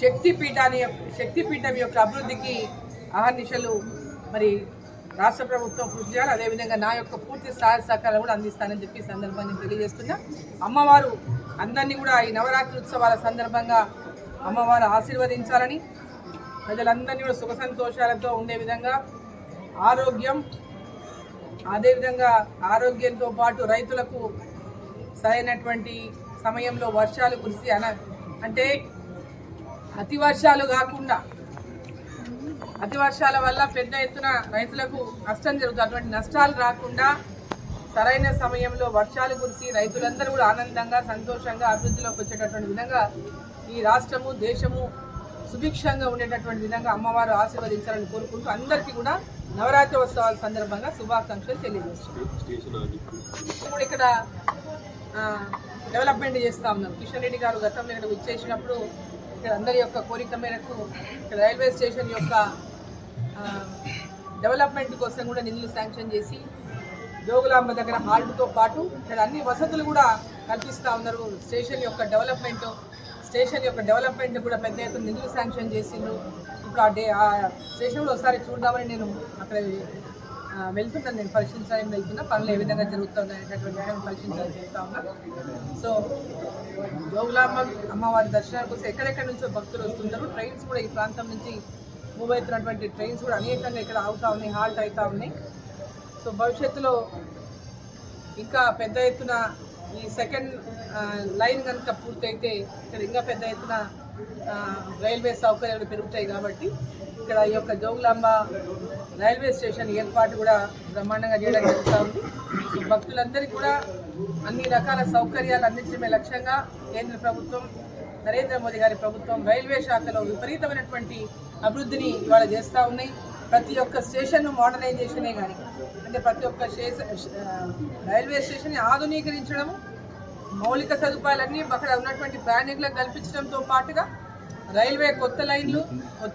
శక్తి పీఠాన్ని శక్తిపీఠం యొక్క అభివృద్ధికి అహర్నిశలు మరి రాష్ట్ర ప్రభుత్వం కృషి చేయాలి. అదేవిధంగా నా యొక్క పూర్తి సహాయ సహకారాలు కూడా అందిస్తానని చెప్పి సందర్భాన్ని నేను తెలియజేస్తున్నా. అమ్మవారు అందరినీ కూడా ఈ నవరాత్రి ఉత్సవాల సందర్భంగా అమ్మవారు ఆశీర్వదించాలని ప్రజలందరినీ కూడా సుఖ సంతోషాలతో ఉండే విధంగా ఆరోగ్యం అదేవిధంగా ఆరోగ్యంతో పాటు రైతులకు సరైనటువంటి సమయంలో వర్షాలు కురిసి అన అంటే అతి వర్షాలు కాకుండా అతి వర్షాల వల్ల పెద్ద ఎత్తున రైతులకు నష్టం జరుగుతుంది. అటువంటి నష్టాలు రాకుండా సరైన సమయంలో వర్షాలు కురిసి రైతులందరూ కూడా ఆనందంగా సంతోషంగా అభివృద్ధిలోకి వచ్చేటటువంటి విధంగా ఈ రాష్ట్రము దేశము సుభిక్షంగా ఉండేటటువంటి విధంగా అమ్మవారు ఆశీర్వదించాలని కోరుకుంటూ అందరికీ కూడా నవరాత్రి ఉత్సవాల సందర్భంగా శుభాకాంక్షలు తెలియజేస్తున్నాం ఇప్పుడు ఇక్కడ డెవలప్మెంట్ చేస్తా ఉన్నాం. కిషన్ రెడ్డి గారు గతంలో ఇక్కడ విచ్చేసినప్పుడు ఇక్కడ అందరి యొక్క కోరిక మేరకు ఇక్కడ రైల్వే స్టేషన్ యొక్క డెవలప్మెంట్ కోసం కూడా నిధులు శాంక్షన్ చేసి జోగులాంబ దగ్గర హాల్ట్తో పాటు ఇక్కడ అన్ని వసతులు కూడా కల్పిస్తూ ఉన్నారు. స్టేషన్ యొక్క డెవలప్మెంట్ స్టేషన్ యొక్క డెవలప్మెంట్ కూడా పెద్ద ఎత్తున నిధులు శాంక్షన్ చేసిండ్రు. ఇప్పుడు ఆ డే ఆ స్టేషన్ కూడా ఒకసారి చూద్దామని నేను అక్కడ వెళ్తున్నాను నేను. పరిశీలించడానికి వెళ్తున్నా. పనులు ఏ విధంగా జరుగుతున్నాయి అనేటటువంటి విషయం పరిశీలించడానికి వెళ్తా ఉన్నా. సో జోగులాంబ అమ్మవారి దర్శనాల కోసం ఎక్కడెక్కడి నుంచో భక్తులు వస్తుంటారు. ట్రైన్స్ కూడా ఈ ప్రాంతం నుంచి మూవ్ అవుతున్నటువంటి ట్రైన్స్ కూడా అనేకంగా ఇక్కడ అవుతా ఉన్నాయి హాల్ట్ అవుతా ఉన్నాయి. సో భవిష్యత్తులో ఇంకా పెద్ద ఎత్తున ఈ సెకండ్ లైన్ కనుక పూర్తయితే ఇక్కడ ఇంకా పెద్ద ఎత్తున రైల్వే సౌకర్యాలు పెరుగుతాయి కాబట్టి ఇక్కడ ఈ యొక్క జోగులాంబ రైల్వే స్టేషన్ ఏర్పాటు కూడా బ్రహ్మాండంగా చేయడం జరుగుతూ ఉంది. భక్తులందరికీ కూడా అన్ని రకాల సౌకర్యాలు అందించడమే లక్ష్యంగా కేంద్ర ప్రభుత్వం నరేంద్ర మోదీ గారి ప్రభుత్వం రైల్వే శాఖలో విపరీతమైనటువంటి అభివృద్ధిని ఇవాళ చేస్తూ ఉన్నాయి. ప్రతి ఒక్క స్టేషన్ మోడర్నైజేషనే కానీ అంటే ప్రతి ఒక్క స్టేషన్ రైల్వే స్టేషన్ ఆధునీకరించడం మౌలిక సదుపాయాలన్నీ అక్కడ ఉన్నటువంటి ప్రయాణికులకు కల్పించడంతో పాటుగా రైల్వే కొత్త లైన్లు కొత్త